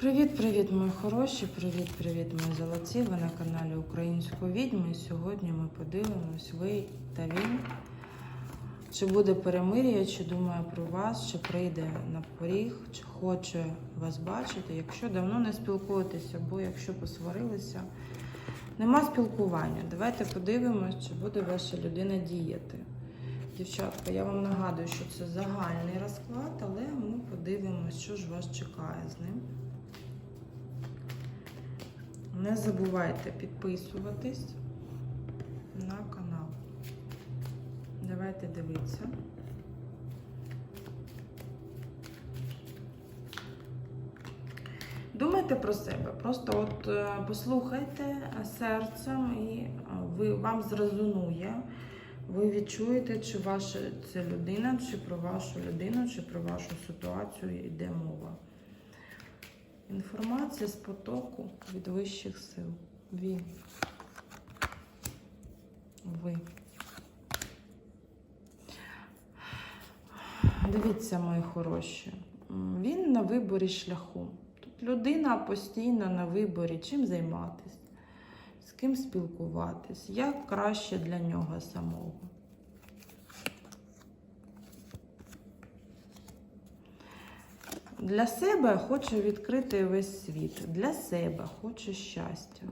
Привіт-привіт, мої хороші! Привіт-привіт, мої золоті! Ви на каналі Української відьми. Сьогодні ми подивимось, ви та він. Чи буде перемир'я, чи думає про вас, чи прийде на поріг, чи хоче вас бачити. Якщо давно не спілкуєтеся, або якщо посварилися, нема спілкування. Давайте подивимось, чи буде ваша людина діяти. Дівчатка, я вам нагадую, що це загальний розклад, але ми подивимось, що ж вас чекає з ним. Не забувайте підписуватись на канал. Давайте дивитися. Думайте про себе. Просто от е, послухайте серцем і е, ви, вам зрезонує. Ви відчуєте, чи ваша це людина, чи про вашу людину, чи про вашу ситуацію йде мова. Інформація з потоку від вищих сил. Він. Ви. Дивіться, мої хороші. Він на виборі шляху. Тут людина постійно на виборі, чим займатися, з ким спілкуватись, як краще для нього самого. Для себе хоче відкрити весь світ. Для себе хоче щастя.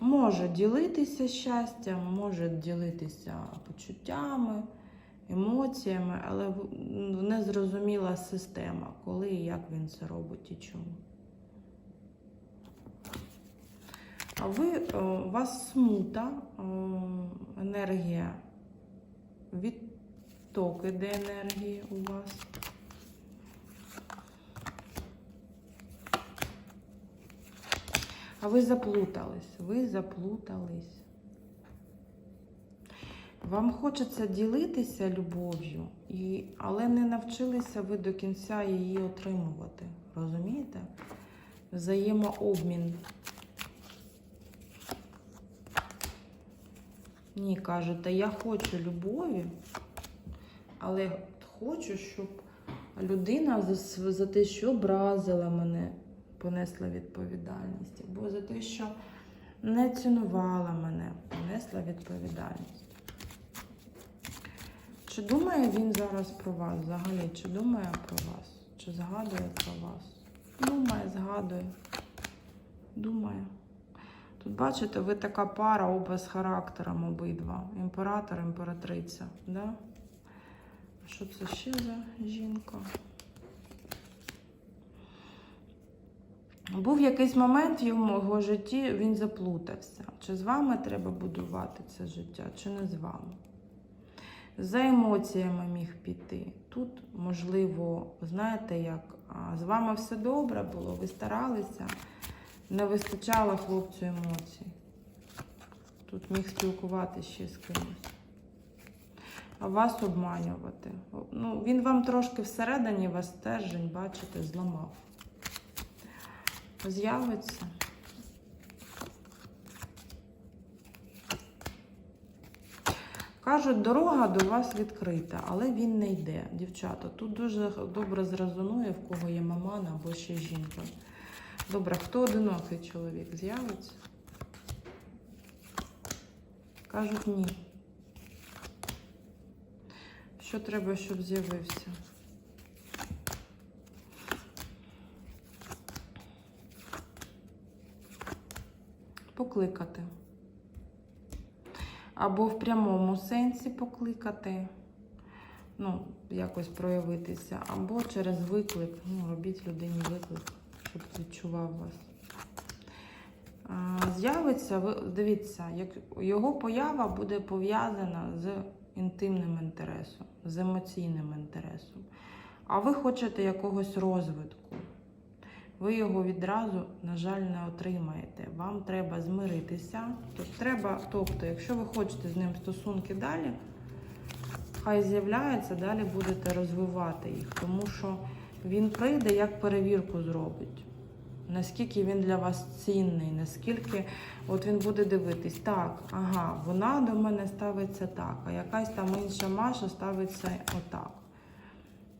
Може ділитися щастям, може ділитися почуттями, емоціями, але незрозуміла система, коли і як він це робить і чому. А ви, е, у вас смута, е, енергія, відток іде енергії у вас. А ви заплутались, ви заплутались. Вам хочеться ділитися любов'ю, але не навчилися ви до кінця її отримувати. Розумієте? Взаємообмін. Ні, кажете, я хочу любові, але хочу, щоб людина за те, що образила мене, понесла відповідальність, або за те, що не цінувала мене, понесла відповідальність. Чи думає він зараз про вас взагалі? Чи думає про вас? Чи згадує про вас? Думає, згадує. Думає. Тут, бачите, ви така пара оба з характером обидва. Імператор, імператриця. Да? Що це ще за жінка? Був якийсь момент в його житті, він заплутався. Чи з вами треба будувати це життя, чи не з вами. За емоціями міг піти. Тут, можливо, знаєте, як з вами все добре було, ви старалися, не вистачало хлопцю емоцій. Тут міг спілкуватися ще з кимось. А вас обманювати. Ну, він вам трошки всередині вас стержень, бачите, зламав. З'явиться. Кажуть, дорога до вас відкрита, але він не йде. Дівчата, тут дуже добре зрезонує, в кого є маман або ще жінка. Добре, хто одинокий чоловік з'явиться? Кажуть, ні. Що треба, щоб з'явився? Покликати. Або в прямому сенсі покликати, ну, якось проявитися, або через виклик. Ну, робіть людині виклик, щоб відчував вас. З'явиться, ви дивіться, як його поява буде пов'язана з інтимним інтересом, з емоційним інтересом. А ви хочете якогось розвитку. Ви його відразу, на жаль, не отримаєте. Вам треба змиритися. Тобто, треба, тобто, якщо ви хочете з ним стосунки далі, хай з'являється, далі будете розвивати їх, тому що він прийде, як перевірку зробить. Наскільки він для вас цінний, наскільки от він буде дивитись, так, ага, вона до мене ставиться так, а якась там інша Маша ставиться отак.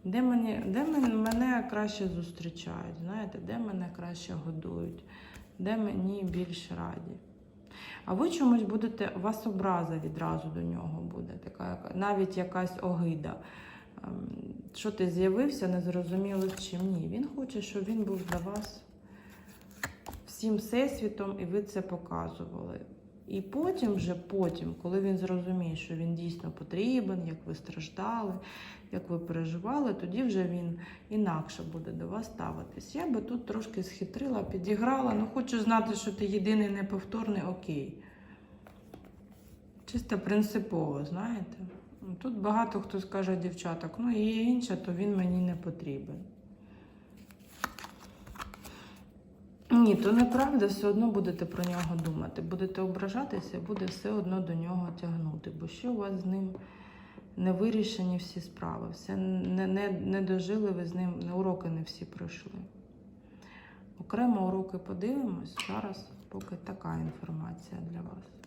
Де, мені, де мене краще зустрічають, знаєте, де мене краще годують, де мені більш раді. А ви чомусь будете, у вас образа відразу до нього буде, така, навіть якась огида. Ем, Що ти з'явився, не зрозуміло з чим. Ні. Він хоче, щоб він був для вас всім всесвітом, і ви це показували. І потім, вже потім, коли він зрозуміє, що він дійсно потрібен, як ви страждали, як ви переживали, тоді вже він інакше буде до вас ставитись. Я би тут трошки схитрила, підіграла. Ну, хочу знати, що ти єдиний неповторний, окей. Чисто принципово, знаєте. Тут багато хто скаже дівчаток, ну є інше, то він мені не потрібен. Ні, то неправда, все одно будете про нього думати. Будете ображатися, буде все одно до нього тягнути. Бо ще у вас з ним не вирішені всі справи, все не, не, не дожили ви з ним, уроки не всі пройшли. Окремо уроки подивимось. Зараз поки така інформація для вас.